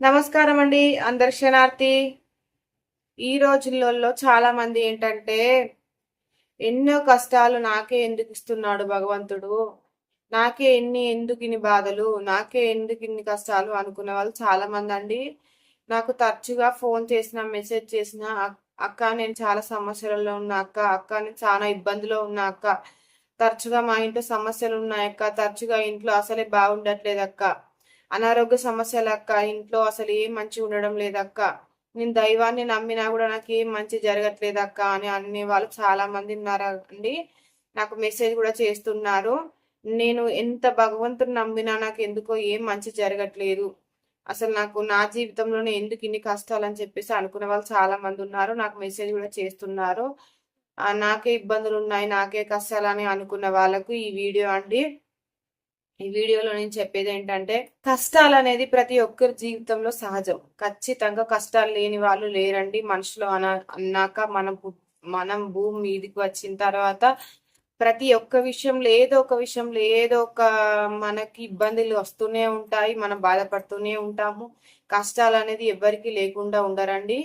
నమస్కారం అండి అందరి క్షణార్థి ఈ రోజులలో చాలా మంది ఏంటంటే ఎన్నో కష్టాలు నాకే ఎందుకు ఇస్తున్నాడు భగవంతుడు? నాకే ఎన్ని ఎందుకు ఇన్ని బాధలు? నాకే ఎందుకు ఇన్ని కష్టాలు? అనుకునే వాళ్ళు చాలా మంది అండి నాకు తరచుగా ఫోన్ చేసిన మెసేజ్ చేసిన అక్క నేను చాలా సమస్యలలో ఉన్న అక్క అక్క నేను చాలా ఇబ్బందిలో ఉన్న అక్క. తరచుగా మా ఇంట్లో సమస్యలు ఉన్నాయి అక్క. తరచుగా ఇంట్లో అసలే బాగుండట్లేదు అక్క. అనారోగ్య సమస్యలు అక్క ఇంట్లో అసలు ఏం మంచి ఉండడం లేదక్క. నేను దైవాన్ని నమ్మినా కూడా నాకు ఏం మంచి జరగట్లేదు అక్క అని అనే వాళ్ళు చాలా మంది ఉన్నారు అండి నాకు మెసేజ్ కూడా చేస్తున్నారు. నేను ఎంత భగవంతుని నమ్మినా నాకు ఎందుకో ఏం మంచి జరగట్లేదు. అసలు నాకు నా జీవితంలోనే ఎందుకు ఇన్ని కష్టాలు అని చెప్పేసి అనుకునే వాళ్ళు చాలా మంది ఉన్నారు. నాకు మెసేజ్ కూడా చేస్తున్నారు. నాకే ఇబ్బందులు ఉన్నాయి నాకే కష్టాలు అని అనుకున్న వాళ్ళకు ఈ వీడియో అండి. ఈ వీడియోలో నేను చెప్పేది ఏంటంటే కష్టాలు అనేది ప్రతి ఒక్కరి జీవితంలో సహజం. ఖచ్చితంగా కష్టాలు లేని వాళ్ళు లేరండి. మనుషులు అన అన్నాక మనం మనం భూమి మీదికి వచ్చిన తర్వాత ప్రతి ఒక్క విషయంలో ఏదో ఒక విషయంలో ఏదో ఒక మనకి ఇబ్బందులు వస్తూనే ఉంటాయి. మనం బాధపడుతూనే ఉంటాము. కష్టాలు అనేది ఎవరికి లేకుండా ఉండరండి.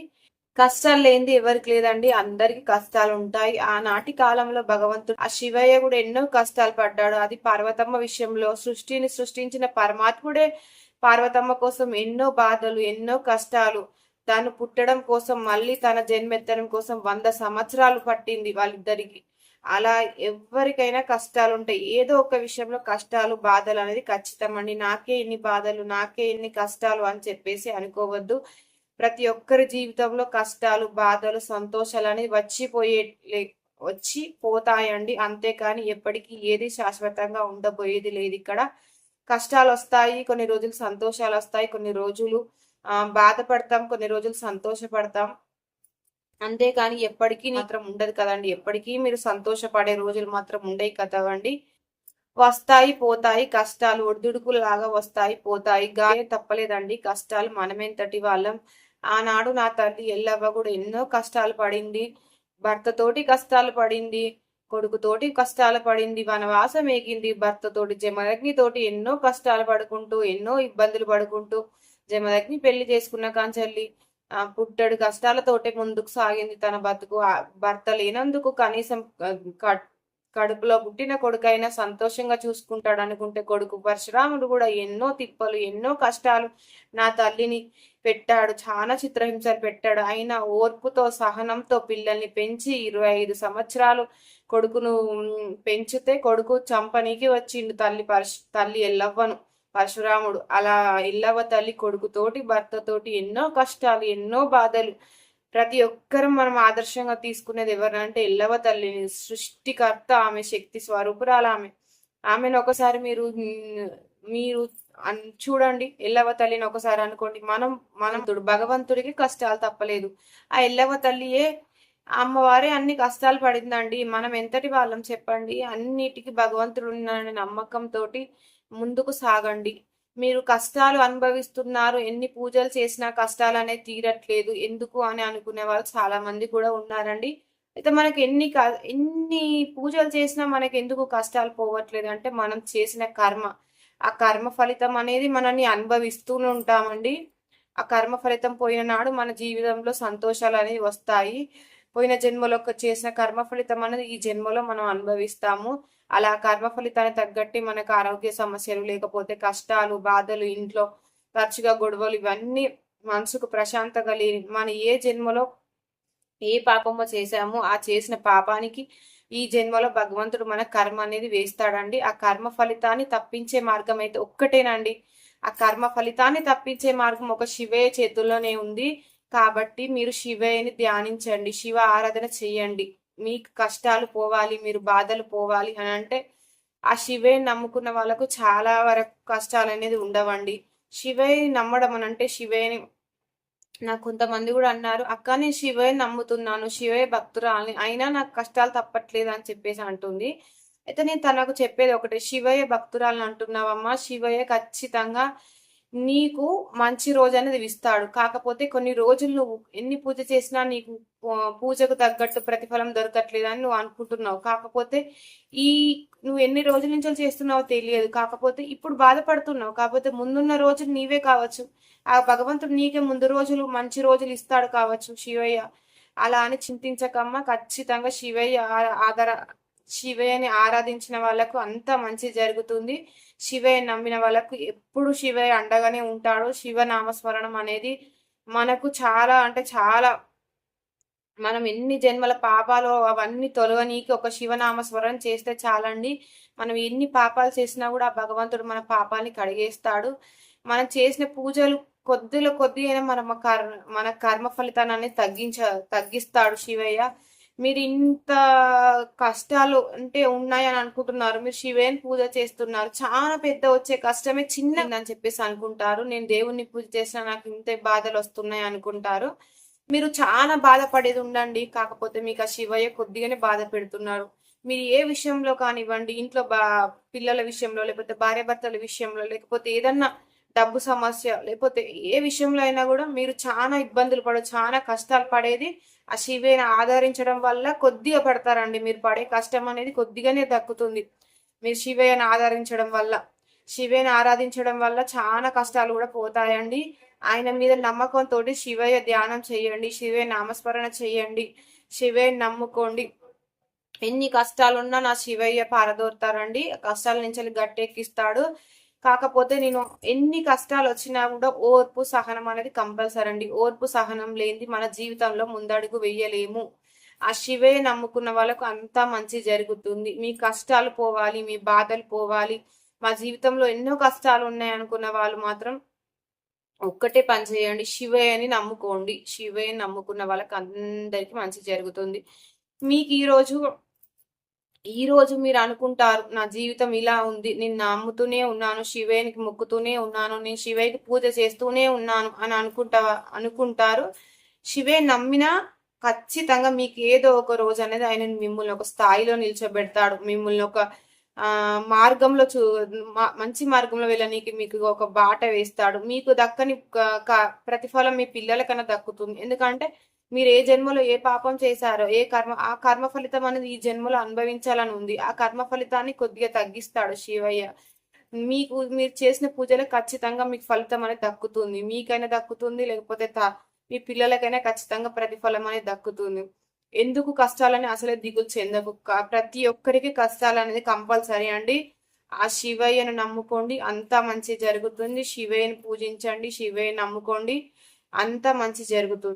కష్టాలు లేనిది ఎవరికి లేదండి అందరికి కష్టాలు ఉంటాయి. ఆనాటి కాలంలో భగవంతుడు ఆ శివయ్య కూడా ఎన్నో కష్టాలు పడ్డాడు. అది పార్వతమ్మ విషయంలో సృష్టిని సృష్టించిన పరమాత్ముడే పార్వతమ్మ కోసం ఎన్నో బాధలు ఎన్నో కష్టాలు తను పుట్టడం కోసం మళ్ళీ తన జన్మెత్తడం కోసం వంద సంవత్సరాలు పట్టింది వాళ్ళిద్దరికి. అలా ఎవరికైనా కష్టాలు ఉంటాయి. ఏదో ఒక విషయంలో కష్టాలు బాధలు అనేది ఖచ్చితం అండి. నాకే ఇన్ని బాధలు నాకే ఇన్ని కష్టాలు అని చెప్పేసి అనుకోవద్దు. ప్రతి ఒక్కరి జీవితంలో కష్టాలు బాధలు సంతోషాలు అనేది వచ్చిపోయే వచ్చి పోతాయండి. అంతేకాని ఎప్పటికీ ఏది శాశ్వతంగా ఉండబోయేది లేదు ఇక్కడ. కష్టాలు వస్తాయి కొన్ని రోజులు సంతోషాలు వస్తాయి కొన్ని రోజులు బాధపడతాం కొన్ని రోజులు సంతోషపడతాం. అంతేకాని ఎప్పటికీ మాత్రం ఉండదు కదండి. ఎప్పటికీ మీరు సంతోషపడే రోజులు మాత్రం ఉండేవి కదండి. వస్తాయి పోతాయి. కష్టాలు ఒడిదుడుకులాగా వస్తాయి పోతాయి. గాయ తప్పలేదండి. కష్టాలు మనమెంతటి వాళ్ళం. ఆనాడు నా తల్లి ఎల్లవ్వ కూడా ఎన్నో కష్టాలు పడింది. భర్తతోటి కష్టాలు పడింది. కొడుకుతోటి కష్టాలు పడింది. వనవాసం ఏగింది. భర్తతోటి జమదగ్నితోటి ఎన్నో కష్టాలు పడుకుంటూ ఎన్నో ఇబ్బందులు పడుకుంటూ జమదగ్ని పెళ్ళి చేసుకున్న కాంచెల్లి పుట్టడు కష్టాలతోటే ముందుకు సాగింది తన బతుకు. భర్త లేనందుకు కనీసం కడుపులో పుట్టిన కొడుకైనా సంతోషంగా చూసుకుంటాడు అనుకుంటే కొడుకు పరశురాముడు కూడా ఎన్నో తిప్పలు ఎన్నో కష్టాలు నా తల్లిని పెట్టాడు. చాలా చిత్రహింసలు పెట్టాడు. అయినా ఓర్పుతో సహనంతో పిల్లల్ని పెంచి ఇరవై ఐదు సంవత్సరాలు కొడుకును పెంచితే కొడుకు చంపనీకి వచ్చిండు. తల్లి పరశు తల్లి ఎల్లవ్వను పరశురాముడు. అలా ఎల్లవ్వ తల్లి కొడుకుతోటి భర్తతోటి ఎన్నో కష్టాలు ఎన్నో బాధలు ప్రతి ఒక్కరం మనం ఆదర్శంగా తీసుకునేది ఎవరంటే ఎల్లవ తల్లిని సృష్టికర్త ఆమె శక్తి స్వరూపురాలు ఆమె. ఆమెను ఒకసారి మీరు మీరు చూడండి. ఎల్లవ తల్లిని ఒకసారి అనుకోండి. మనం మనం భగవంతుడికి కష్టాలు తప్పలేదు. ఆ ఎల్లవ తల్లియే అమ్మవారే అన్ని కష్టాలు పడిందండి. మనం ఎంతటి వాళ్ళం చెప్పండి? అన్నిటికీ భగవంతుడు ఉన్నాడని నమ్మకంతో ముందుకు సాగండి. మీరు కష్టాలు అనుభవిస్తున్నారు ఎన్ని పూజలు చేసినా కష్టాలు అనేది తీరట్లేదు ఎందుకు అని అనుకునే వాళ్ళు చాలా మంది కూడా ఉన్నారండి. అయితే మనకి ఎన్ని ఎన్ని పూజలు చేసినా మనకి ఎందుకు కష్టాలు పోవట్లేదు అంటే మనం చేసిన కర్మ. ఆ కర్మ ఫలితం అనేది మనల్ని అనుభవిస్తూనే ఉంటామండి. ఆ కర్మ ఫలితం పోయిన నాడు మన జీవితంలో సంతోషాలు అనేవి వస్తాయి. పోయిన జన్మలో చేసిన కర్మ ఫలితం అనేది ఈ జన్మలో మనం అనుభవిస్తాము. అలా కర్మ ఫలితాన్ని తగ్గట్టి మనకు ఆరోగ్య సమస్యలు లేకపోతే కష్టాలు బాధలు ఇంట్లో తరచుగా గొడవలు ఇవన్నీ మనసుకు ప్రశాంత కలిగి మన ఏ జన్మలో ఏ పాపమో చేశామో ఆ చేసిన పాపానికి ఈ జన్మలో భగవంతుడు మన కర్మ అనేది వేస్తాడండి. ఆ కర్మ ఫలితాన్ని తప్పించే మార్గం అయితే ఒక్కటేనండి. ఆ కర్మ ఫలితాన్ని తప్పించే మార్గం ఒక శివయ్య చేతుల్లోనే ఉంది. కాబట్టి మీరు శివయ్యని ధ్యానించండి. శివ ఆరాధన చేయండి. మీకు కష్టాలు పోవాలి మీరు బాధలు పోవాలి అని అంటే ఆ శివే నమ్ముకున్న వాళ్ళకు చాలా వరకు కష్టాలు అనేది ఉండవండి. శివే నమ్మడం అని అంటే శివేని నాకు కొంతమంది కూడా అన్నారు అక్క నేను శివే నమ్ముతున్నాను శివయ్య భక్తురాలని అయినా నాకు కష్టాలు తప్పట్లేదు అని చెప్పేసి అంటుంది. అయితే నేను తనకు చెప్పేది ఒకటే శివయ్య భక్తురాలని అంటున్నావమ్మా శివయ్య ఖచ్చితంగా నీకు మంచి రోజు అనేది ఇస్తాడు. కాకపోతే కొన్ని రోజులు నువ్వు ఎన్ని పూజ చేసినా నీకు పూజకు తగ్గట్టు ప్రతిఫలం దొరకట్లేదని నువ్వు అనుకుంటున్నావు. కాకపోతే ఈ నువ్వు ఎన్ని రోజుల నుంచి చేస్తున్నావో తెలియదు. కాకపోతే ఇప్పుడు బాధపడుతున్నావు. కాకపోతే ముందున్న రోజులు నీవే కావచ్చు. ఆ భగవంతుడు నీకే ముందు రోజులు మంచి రోజులు ఇస్తాడు కావచ్చు శివయ్య. అలా అని చింతించకమ్మా. ఖచ్చితంగా శివయ్య ఆ- ఆధార శివయ్యని ఆరాధించిన వాళ్ళకు అంత మంచి జరుగుతుంది. శివయ్య నమ్మిన వాళ్ళకు ఎప్పుడు శివయ్య అండగానే ఉంటాడు. శివ నామస్మరణం అనేది మనకు చాలా అంటే చాలా మనం ఎన్ని జన్మల పాపాలు అవన్నీ తొలగనీకి ఒక శివనామస్మరణ చేస్తే చాలండి. మనం ఎన్ని పాపాలు చేసినా కూడా ఆ భగవంతుడు మన పాపాలని కడిగేస్తాడు. మనం చేసిన పూజలు కొద్దిలో కొద్ది అయినా మన కర్ మన కర్మ ఫలితాన్ని తగ్గించ తగ్గిస్తాడు శివయ్య. మీరు ఇంత కష్టాలు అంటే ఉన్నాయని అనుకుంటున్నారు. మీరు శివేని పూజ చేస్తున్నారు. చాలా పెద్ద వచ్చే కష్టమే చిన్న అని చెప్పేసి అనుకుంటారు. నేను దేవుణ్ణి పూజ చేసినా నాకు ఇంత బాధలు వస్తున్నాయి అనుకుంటారు. మీరు చాలా బాధపడేది ఉండండి. కాకపోతే మీకు ఆ శివయ్య కొద్దిగానే బాధ పెడుతున్నారు. మీరు ఏ విషయంలో కానివ్వండి ఇంట్లో బా పిల్లల విషయంలో లేకపోతే భార్యాభర్తల విషయంలో లేకపోతే ఏదన్నా డబ్బు సమస్య లేకపోతే ఏ విషయంలో అయినా కూడా మీరు చాలా ఇబ్బందులు పడ చాలా కష్టాలు పడేది ఆ శివేని ఆదరించడం వల్ల కొద్దిగా పడతారండి. మీరు పడే కష్టం అనేది కొద్దిగానే దక్కుతుంది. మీరు శివయ్యను ఆదరించడం వల్ల శివేని ఆరాధించడం వల్ల చాలా కష్టాలు కూడా పోతాయండి. ఆయన మీద నమ్మకంతో శివయ్య ధ్యానం చేయండి శివే నామస్మరణ చేయండి శివే నమ్ముకోండి. ఎన్ని కష్టాలున్నా నా శివయ్య పారదోరుతారండి. కష్టాల నుంచి గట్టెక్కిస్తాడు. కాకపోతే నేను ఎన్ని కష్టాలు వచ్చినా కూడా ఓర్పు సహనం అనేది కంపల్సరీ అండి. ఓర్పు సహనం లేనిది మన జీవితంలో ముందడుగు వేయలేము. ఆ శివే నమ్ముకున్న వాళ్ళకు అంతా మంచి జరుగుతుంది. మీ కష్టాలు పోవాలి మీ బాధలు పోవాలి. మా జీవితంలో ఎన్నో కష్టాలు ఉన్నాయి అనుకున్న వాళ్ళు మాత్రం ఒక్కటే పని చేయండి. అని నమ్ముకోండి. శివే నమ్ముకున్న వాళ్ళకి అందరికీ మంచి జరుగుతుంది. మీకు ఈరోజు ఈ రోజు మీరు అనుకుంటారు నా జీవితం ఇలా ఉంది నేను నమ్ముతూనే ఉన్నాను శివయ్యనికి మొక్కుతూనే ఉన్నాను నేను శివయ్యకి పూజ చేస్తూనే ఉన్నాను అని అనుకుంటా అనుకుంటారు. శివే నమ్మినా ఖచ్చితంగా మీకు ఏదో ఒక రోజు అనేది ఆయన మిమ్మల్ని ఒక స్థాయిలో నిల్చోబెడతాడు. మిమ్మల్ని ఒక మార్గంలో చూ మా- మంచి మార్గంలో వెళ్ళనీకి మీకు ఒక బాట వేస్తాడు. మీకు దక్కని క- క- ప్రతిఫలం మీ పిల్లలకన్నా దక్కుతుంది. ఎందుకంటే మీరు ఏ జన్మలో ఏ పాపం చేశారో ఏ కర్మ ఆ కర్మ ఫలితం అనేది ఈ జన్మలో అనుభవించాలని ఉంది. ఆ కర్మ ఫలితాన్ని కొద్దిగా తగ్గిస్తాడు శివయ్య. మీకు మీరు చేసిన పూజలు ఖచ్చితంగా మీకు ఫలితం అనేది దక్కుతుంది. మీకైనా దక్కుతుంది లేకపోతే త- మీ పిల్లలకైనా ఖచ్చితంగా ప్రతిఫలం అనేది దక్కుతుంది. ఎందుకు కష్టాలని అసలే దిగులు చెందకు? ప్రతి ఒక్కరికి కష్టాలు అనేది కంపల్సరీ అండి. ఆ శివయ్యను నమ్ముకోండి. అంతా మంచి జరుగుతుంది. శివయ్యను పూజించండి. శివయ్యను నమ్ముకోండి. అంతా మంచి జరుగుతుంది.